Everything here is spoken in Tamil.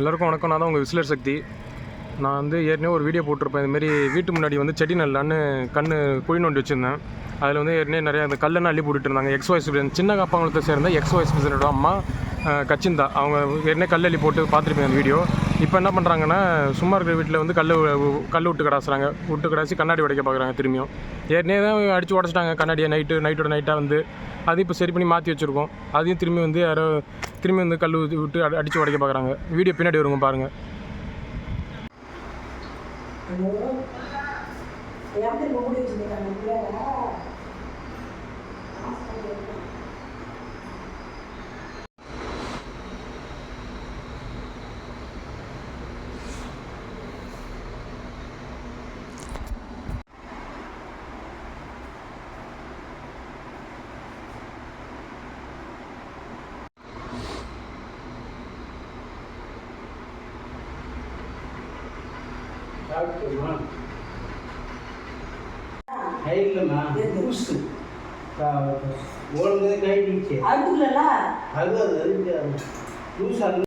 எல்லாருக்கும் வணக்கம். நான் தான் உங்கள் விசிலர் சக்தி. நான் வந்து ஏற்கனவே ஒரு வீடியோ போட்டிருப்பேன். இதுமாரி வீட்டு முன்னாடி வந்து செடி நல்லான்னு கண் குழி நோண்டி வச்சுருந்தேன். அதில் வந்து ஏற்கனவே நிறையா அந்த கல்லெல்லாம் அள்ளி போட்டுட்டு இருந்தாங்க. எக்ஸ் வாய்ஸ் சின்ன காப்பாங்குளத்தை சேர்ந்த எக்ஸ் வாய்ஸ் பிரசிடண்டோட அம்மா கச்சிந்தா. அவங்க ஏற்கனவே கல் அள்ளி போட்டு பார்த்துருப்பேன் அந்த வீடியோ. இப்போ என்ன பண்ணுறாங்கன்னா சும்மா இருக்கிற வீட்டில் வந்து கல் கல் விட்டு கடாசுறாங்க. விட்டு கடாசி கண்ணாடி உடைக்க பார்க்குறாங்க திரும்பியும். ஏற்கனவே தான் அடித்து உடச்சிட்டாங்க கண்ணாடியை நைட்டு நைட்டோட நைட்டாக வந்து. அது இப்போ சரி பண்ணி மாற்றி வச்சுருக்கோம். அதையும் திரும்பி வந்து யாரோ திரும்பி வந்து கல் விட்டு அடி- உடைக்க பார்க்குறாங்க. வீடியோ பின்னாடி வருங்க பாருங்கள் எப்படி மூடி சாப்பிட்டுமா இல்லைம்மா லூஸு ஓடும்போது கை நீச்சு அதுக்குள்ளல அது அது லூஸ் அது.